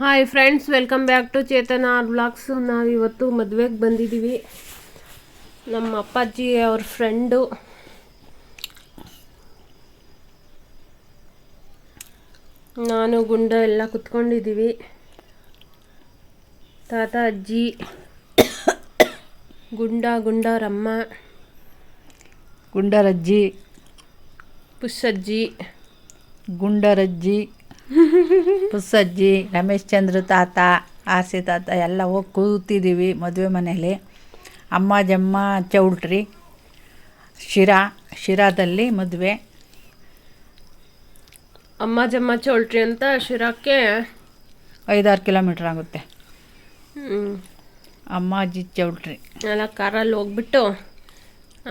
Hi friends welcome back to Chetana R vlogs ನಾವಿವತ್ತು ಮದುವೆಗೆ ಬಂದಿದ್ದೀವಿ ನಮ್ಮ ಅಪ್ಪಾಜಿ ಅವ್ರ ಫ್ರೆಂಡು ನಾನು ಗುಂಡ ಎಲ್ಲ ಕುತ್ಕೊಂಡಿದ್ದೀವಿ ತಾತ ಅಜ್ಜಿ ಗುಂಡ ಗುಂಡಾರಮ್ಮ ಗುಂಡರಜ್ಜಿ ಪುಷ್ಸಜ್ಜಿ ಗುಂಡರಜ್ಜಿ ಪುಸ್ಸಜ್ಜಿ ರಮೇಶ್ ಚಂದ್ರ ತಾತ ಆಸೆ ತಾತ ಎಲ್ಲ ಹೋಗಿ ಕೂತಿದ್ದೀವಿ ಮದುವೆ ಮನೇಲಿ. ಅಮ್ಮ ಜಮ್ಮ ಚೌಲ್ಟ್ರಿ ಶಿರಾ ಶಿರಾದಲ್ಲಿ ಮದುವೆ. ಅಮ್ಮ ಜಮ್ಮ ಚೌಲ್ಟ್ರಿ ಅಂತ ಶಿರಾಕ್ಕೆ ಐದಾರು ಕಿಲೋಮೀಟ್ರ್ ಆಗುತ್ತೆ. ಅಮ್ಮಾಜಿ ಚೌಲ್ಟ್ರಿ. ಎಲ್ಲ ಕಾರಲ್ಲಿ ಹೋಗ್ಬಿಟ್ಟು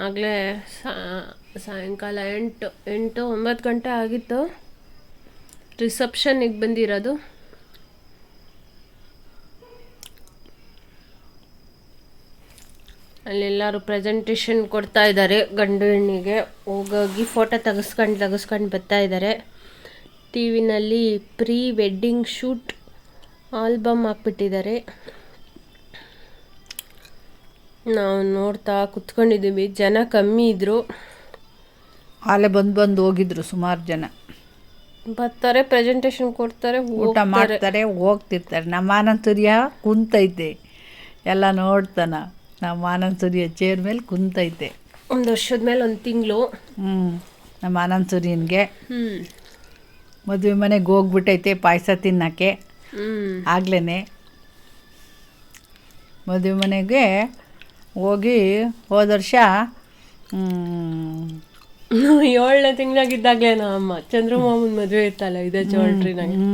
ಆಗಲೇ ಸಾಯಂಕಾಲ ಎಂಟು ಎಂಟು ಒಂಬತ್ತು ಗಂಟೆ ಆಗಿತ್ತು. ರಿಸೆಪ್ಷನ್ನಿಗೆ ಬಂದಿರೋದು. ಅಲ್ಲೆಲ್ಲರೂ ಪ್ರೆಸೆಂಟೇಷನ್ ಕೊಡ್ತಾ ಇದ್ದಾರೆ ಗಂಡು ಹೆಣ್ಣಿಗೆ. ಹೋಗೋಗಿ ಫೋಟೋ ತೆಗೆಸ್ಕೊಂಡು ತೆಗೆಸ್ಕೊಂಡು ಬರ್ತಾ ಇದ್ದಾರೆ. ಟಿ ವಿನಲ್ಲಿ ಪ್ರೀ ವೆಡ್ಡಿಂಗ್ ಶೂಟ್ ಆಲ್ಬಮ್ ಹಾಕ್ಬಿಟ್ಟಿದ್ದಾರೆ. ನಾವು ನೋಡ್ತಾ ಕುತ್ಕೊಂಡಿದ್ದೀವಿ. ಜನ ಕಮ್ಮಿ ಇದ್ದರು ಆಲೆ ಬಂದು ಬಂದು ಹೋಗಿದ್ರು ಸುಮಾರು ಜನ. ಬರ್ತಾರೆ ಪ್ರೆಸೆಂಟೇಷನ್ ಕೊಡ್ತಾರೆ ಊಟ ಮಾಡ್ತಾರೆ ಹೋಗ್ತಿರ್ತಾರೆ. ನಮ್ಮ ಆನಂದ್ ಸೂರ್ಯ ಕುಂತೈತೆ. ಎಲ್ಲ ನೋಡ್ತಾನ. ನಮ್ಮ ಆನಂದ್ ಸೂರ್ಯ ಚೇರ್ ಮೇಲೆ ಕುಂತೈತೆ. ಒಂದು ವರ್ಷದ ಮೇಲೆ ಒಂದು ತಿಂಗಳು. ಹ್ಞೂ ನಮ್ಮ ಆನಂದ್ ಸೂರ್ಯನ್ಗೆ. ಹ್ಞೂ ಮದುವೆ ಮನೆಗೆ ಹೋಗ್ಬಿಟ್ಟೈತೆ ಪಾಯಸ ತಿನ್ನೋಕ್ಕೆ. ಆಗ್ಲೇ ಮದುವೆ ಮನೆಗೆ ಹೋಗಿ ಹೋದ ವರ್ಷ ಏಳನೇ ತಿಂಗಳಾಗಿದ್ದಾಗಲೇ ನಮ್ಮ ಅಮ್ಮ ಚಂದ್ರಮಾಮನ ಮದುವೆ ಇತ್ತಲ್ಲ ಇದೇ ಚೌಲ್ಟ್ರಿನಾಗೆ ನಂಗೆ.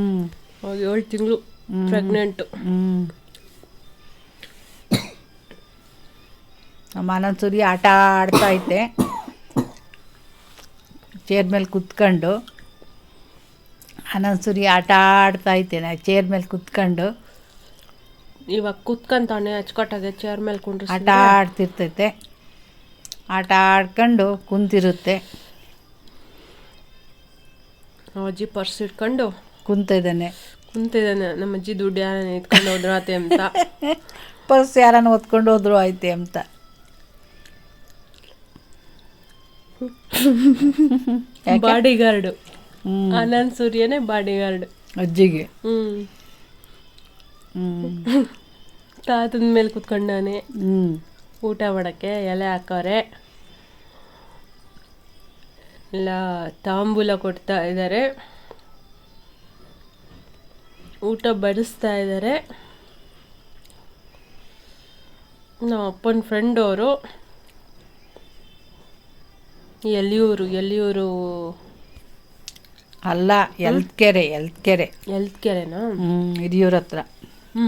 ಅವಾಗ ಏಳು ತಿಂಗಳು ಪ್ರೆಗ್ನೆಂಟು ಸುರಿ ಆಟ ಆಡ್ತಾ ಐತೆ ಚೇರ್ ಮೇಲೆ ಕುತ್ಕೊಂಡು. ಆನಂದ್ ಸುರಿ ಆಟ ಆಡ್ತಾ ಐತೆ ನಾ ಚೇರ್ ಮೇಲೆ ಕುತ್ಕೊಂಡು. ಇವಾಗ ಕುತ್ಕೊಂತಾನೆ ಅಚ್ಚುಕಟ್ಟಾಗೆ ಚೇರ್ ಮೇಲೆ ಆಟ ಆಡ್ತಿರ್ತೈತೆ ಆಟ ಆಡ್ಕೊಂಡು ಕುಂತಿರುತ್ತೆ. ಅಜ್ಜಿ ಪರ್ಸ್ ಇಟ್ಕೊಂಡು? ಕುಂತಿದ್ದಾನೆ. ಕುಂತಿದ್ದಾನೆ. ನಮ್ಮ ಅಜ್ಜಿ ದುಡ್ಡು ಯಾರನ್ನ ಎತ್ಕೊಂಡು ಆತೆ ಅಂತ. ಪರ್ಸ್ ಯಾರನ್ನ ಹೊತ್ಕೊಂಡು ಹೋದ್ರು ಐತೆ ಅಂತ. ಬಾಡಿಗಾರ್ಡು. ಬಾಡಿ ಗಾರ್ಡು ಹ್ಞೂ ಆನಂದ್ ಸೂರ್ಯನೇ ಬಾಡಿ ಗಾರ್ಡ್ ಅಜ್ಜಿಗೆ ತಾತನ ಮೇಲೆ ಕುತ್ಕೊಂಡಾನೆ. ಊಟ ಮಾಡೋಕ್ಕೆ ಎಲೆ ಹಾಕವ್ರೆ ಎಲ್ಲ ತಾಂಬೂಲ ಕೊಡ್ತಾ ಇದ್ದಾರೆ ಊಟ ಬಡಿಸ್ತಾ ಇದ್ದಾರೆ ನಮ್ಮ ಅಪ್ಪನ ಫ್ರೆಂಡ್ ಅವರು. ಎಲ್ಲಿಯೂರು ಎಲ್ಲಿಯೂರು? ಅಲ್ಲ ಎಲ್ತ್ಕೆರೆ ಎಲ್ತ್ಕೆರೆ ಎಲ್ತ್ಕೆರೆನಾ ಹ್ಞೂ ಹಿರಿಯೂರ ಹತ್ರ. ಹ್ಞೂ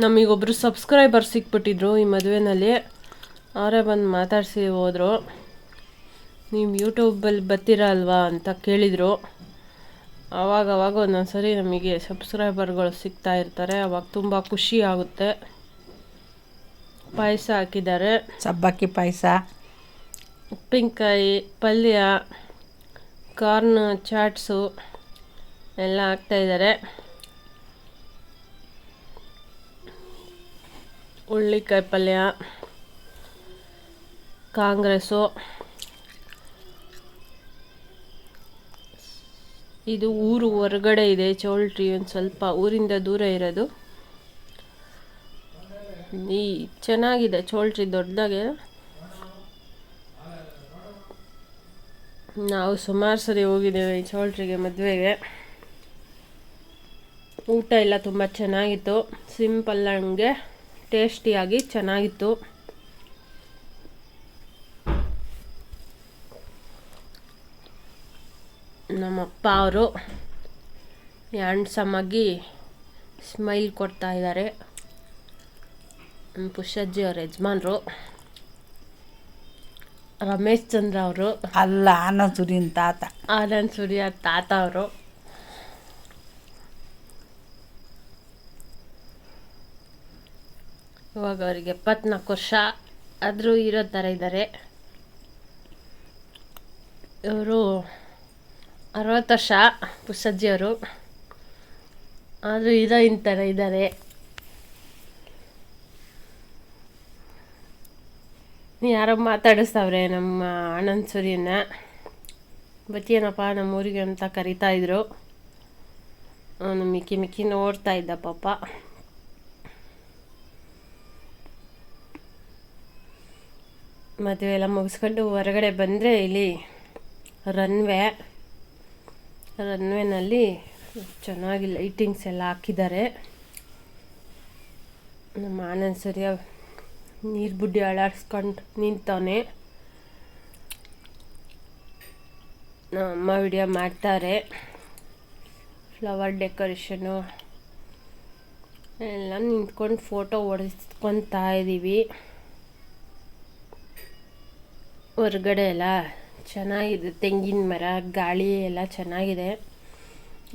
ನಮಗೊಬ್ರು ಸಬ್ಸ್ಕ್ರೈಬರ್ ಸಿಕ್ಬಿಟ್ಟಿದ್ರು ಈ ಮದುವೆನಲ್ಲಿ. ಅವರೇ ಬಂದು ಮಾತಾಡಿಸಿ ಹೋದರು. ನೀವು ಯೂಟ್ಯೂಬಲ್ಲಿ ಬರ್ತೀರಾ ಅಲ್ವಾ ಅಂತ ಕೇಳಿದರು. ಆವಾಗ ಅವಾಗ ಒಂದೊಂದು ಸರಿ ನಮಗೆ ಸಬ್ಸ್ಕ್ರೈಬರ್ಗಳು ಸಿಗ್ತಾ ಇರ್ತಾರೆ. ಅವಾಗ ತುಂಬ ಖುಷಿ ಆಗುತ್ತೆ. ಪಾಯಸ ಹಾಕಿದ್ದಾರೆ. ಸಬ್ಬಕ್ಕಿ ಪಾಯಸ. ಉಪ್ಪಿನಕಾಯಿ ಪಲ್ಯ ಕಾರ್ನ್ ಚಾಟ್ಸು ಎಲ್ಲ ಹಾಕ್ತಾಯಿದ್ದಾರೆ ಹುಳ್ಳಿಕಾಯಿ ಪಲ್ಯ, ಕಾಂಗ್ರೆಸ್ಸು. ಇದು ಊರು ಹೊರಗಡೆ ಇದೆ, ಚೌಲ್ಟ್ರಿ ಒಂದು ಸ್ವಲ್ಪ ಊರಿಂದ ದೂರ ಇರೋದು. ಈ ಚೆನ್ನಾಗಿದೆ, ಚೌಲ್ಟ್ರಿ ದೊಡ್ಡದಾಗೆ. ನಾವು ಸುಮಾರು ಸರಿ ಹೋಗಿದ್ದೇವೆ ಈ ಚೌಲ್ಟ್ರಿಗೆ ಮದುವೆಗೆ. ಊಟ ಎಲ್ಲ ತುಂಬ ಚೆನ್ನಾಗಿತ್ತು. ಸಿಂಪಲ್ ಹಂಗೆ. ಟೇಸ್ಟಿಯಾಗಿ ಚೆನ್ನಾಗಿತ್ತು. ನಮ್ಮಪ್ಪ ಅವರು ಹ್ಯಾಂಡ್ಸಮ್ ಆಗಿ ಸ್ಮೈಲ್ ಕೊಡ್ತಾ ಇದ್ದಾರೆ. ಪುಷಜ್ಜಿ ಅವ್ರ ಯಜಮಾನ್ರು. ರಮೇಶ್ ಚಂದ್ರ ಅವರು. ಅಲ್ಲ ಆನಂದ್ ಸೂರ್ಯನ ತಾತ. ಆನಂದ್ ಸೂರ್ಯ ತಾತ ಅವರು. ಇವಾಗ ಅವರಿಗೆ ಎಪ್ಪತ್ನಾಲ್ಕು ವರ್ಷ ಆದರೂ ಇರೋ ಥರ ಇದ್ದಾರೆ ಇವರು ಅರವತ್ತು ವರ್ಷ ಪುಸಜ್ಜಿಯವರು ಆದರೂ ಇರೋ ಥರ ಇದ್ದಾರೆ ಯಾರೋ ಮಾತಾಡಿಸ್ತವ್ರೆ ನಮ್ಮ ಆನಂದ್ ಸೂರ್ಯನ ಬತ್ತೀನಪ್ಪ ನಮ್ಮ ಊರಿಗೆ ಅಂತ ಕರಿತಾ ಇದ್ರು. ಅವನು ಮಿಕ್ಕಿ ಮಿಕ್ಕಿ ನೋಡ್ತಾ ಇದ್ದ ಪಾಪ. ಮದುವೆ ಎಲ್ಲ ಮುಗಿಸ್ಕೊಂಡು ಹೊರಗಡೆ ಬಂದರೆ ಇಲ್ಲಿ ರನ್ವೇ ರನ್ವೇನಲ್ಲಿ ಚೆನ್ನಾಗಿ ಲೈಟಿಂಗ್ಸ್ ಎಲ್ಲ ಹಾಕಿದ್ದಾರೆ. ನಮ್ಮ ಆನಂದ್ ಸೂರ್ಯ ನೀರು ಬುಡ್ಡಿ ಅಳಾಡ್ಸ್ಕೊಂಡು ನಿಂತವನೆ. ನಮ್ಮ ಅಮ್ಮ ವಿಡಿಯೋ ಮಾಡ್ತಾರೆ. ಫ್ಲವರ್ ಡೆಕೋರೇಷನು ಎಲ್ಲ ನಿಂತ್ಕೊಂಡು ಫೋಟೋ ಹೊಡೆಸ್ಕೊತಾ ಇದ್ದೀವಿ ಹೊರಗಡೆ ಎಲ್ಲ ಚೆನ್ನಾಗಿದೆ, ತೆಂಗಿನ ಮರ, ಗಾಳಿ ಎಲ್ಲ ಚೆನ್ನಾಗಿದೆ.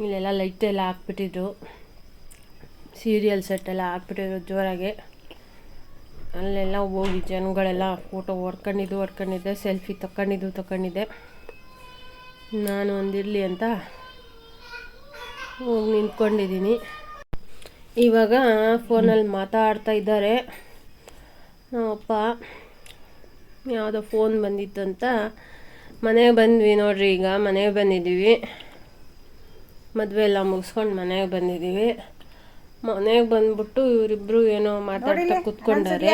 ಇಲ್ಲೆಲ್ಲ ಲೈಟ್ ಎಲ್ಲ ಹಾಕ್ಬಿಟ್ಟಿದ್ರು. ಸೀರಿಯಲ್ ಸೆಟ್ ಎಲ್ಲ ಹಾಕ್ಬಿಟ್ಟಿದ್ರು ಜೋರಾಗೆ. ಅಲ್ಲೆಲ್ಲ ಹೋಗಿ ಜನಗಳೆಲ್ಲ ಫೋಟೋ ಹೊಡ್ಕೊಂಡಿದ್ದು, ಹೊಡ್ಕೊಂಡಿದ್ದೆ ಸೆಲ್ಫಿ ತಗೊಂಡಿದ್ದು ತಗೊಂಡಿದ್ದೆ ನಾನು ಒಂದಿರಲಿ ಅಂತ ಹೋಗಿ ನಿಂತ್ಕೊಂಡಿದ್ದೀನಿ. ಇವಾಗ ಫೋನಲ್ಲಿ ಮಾತಾಡ್ತಾ ಇದ್ದಾರೆ. ನಮ್ಮಪ್ಪ ಯಾವುದೋ ಫೋನ್ ಬಂದಿತ್ತು ಅಂತ. ಮನೆಗೆ ಬಂದ್ವಿ ನೋಡ್ರಿ ಈಗ ಮನೆಗೆ ಬಂದಿದ್ದೀವಿ. ಮದುವೆ ಎಲ್ಲ ಮುಗಿಸ್ಕೊಂಡು ಮನೆಗೆ ಬಂದಿದ್ದೀವಿ. ಮನೆಗೆ ಬಂದ್ಬಿಟ್ಟು ಇವರಿಬ್ರು ಏನೋ ಮಾತಾಡ್ತಾ ಕುತ್ಕೊಂಡಾರೆ.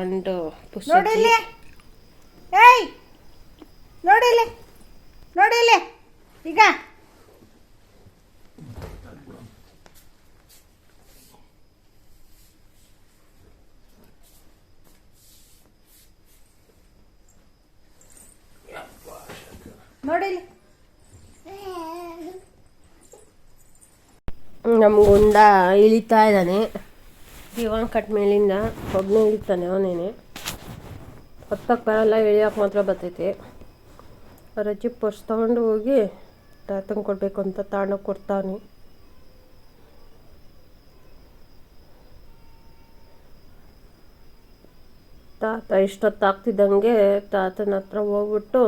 ಅಂಡ್ ಪುಸ್ತಕ. ಈಗ ನಮ್ಮ ಗುಂಡ ಇಳಿತಾ ಇದ್ದಾನೆ. ದಿವಾನ್ ಕಟ್ ಮೇಲಿಂದ ಒಬ್ಬನೇ ಇಳಿತಾನೆ ಅವನೇನೆ. ಹೊತ್ತಕ್ಕೆ ಬರಲ್ಲ ಇಳಿಯೋಕೆ ಮಾತ್ರ ಬರ್ತೈತಿ. ಅಜ್ಜಿ ಪರ್ಸ್ ತೊಗೊಂಡು ಹೋಗಿ ತಾತಂಗೆ ಕೊಡಬೇಕು ಅಂತ ತಾಣಕ್ಕೆ ಕೊಡ್ತಾನೆ. ತಾತ ಇಷ್ಟೊತ್ತಾಗ್ತಿದ್ದಂಗೆ ತಾತನ ಹತ್ರ ಹೋಗ್ಬಿಟ್ಟು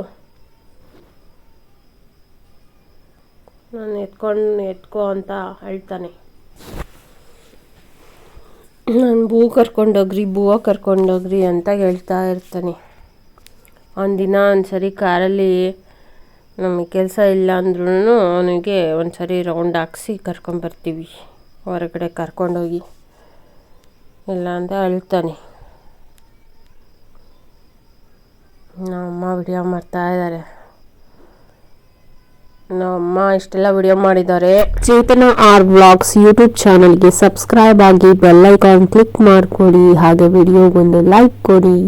ನಾನು ಎತ್ಕೊಂಡು, ಎತ್ಕೋ ಅಂತ ಹೇಳ್ತಾನೆ. ನಾನು ಬೂ ಕರ್ಕೊಂಡೋಗ್ರಿ ಬೂವ ಕರ್ಕೊಂಡೋಗ್ರಿ ಅಂತ ಹೇಳ್ತಾ ಇರ್ತಾನೆ. ಒಂದು ದಿನ ಒಂದು ಸರಿ ಕಾರಲ್ಲಿ ನಮಗೆ ಕೆಲಸ ಇಲ್ಲ ಅಂದ್ರೂ ಅವನಿಗೆ ಒಂದು ಸರಿ ರೌಂಡ್ ಹಾಕ್ಸಿ ಕರ್ಕೊಂಬರ್ತೀವಿ, ಹೊರಗಡೆ ಕರ್ಕೊಂಡೋಗಿ ಇಲ್ಲ ಅಂತ ನಮ್ಮ ಅಮ್ಮ ವಿಡಿಯೋ ಮಾಡ್ತಾ ಇದ್ದಾರೆ ನಮ್ಮಮ್ಮ ಇಷ್ಟೆಲ್ಲ ವಿಡಿಯೋ ಮಾಡಿದ್ದಾರೆ. ಚೇತನ ಆರ್ ಬ್ಲಾಗ್ಸ್ ಯೂಟ್ಯೂಬ್ ಚಾನಲ್ಗೆ ಸಬ್ಸ್ಕ್ರೈಬ್ ಆಗಿ ಬೆಲ್ ಐಕಾನ್ ಕ್ಲಿಕ್ ಮಾಡಿಕೊಡಿ. ಹಾಗೆ ವಿಡಿಯೋಗೊಂದು ಲೈಕ್ ಕೊಡಿ.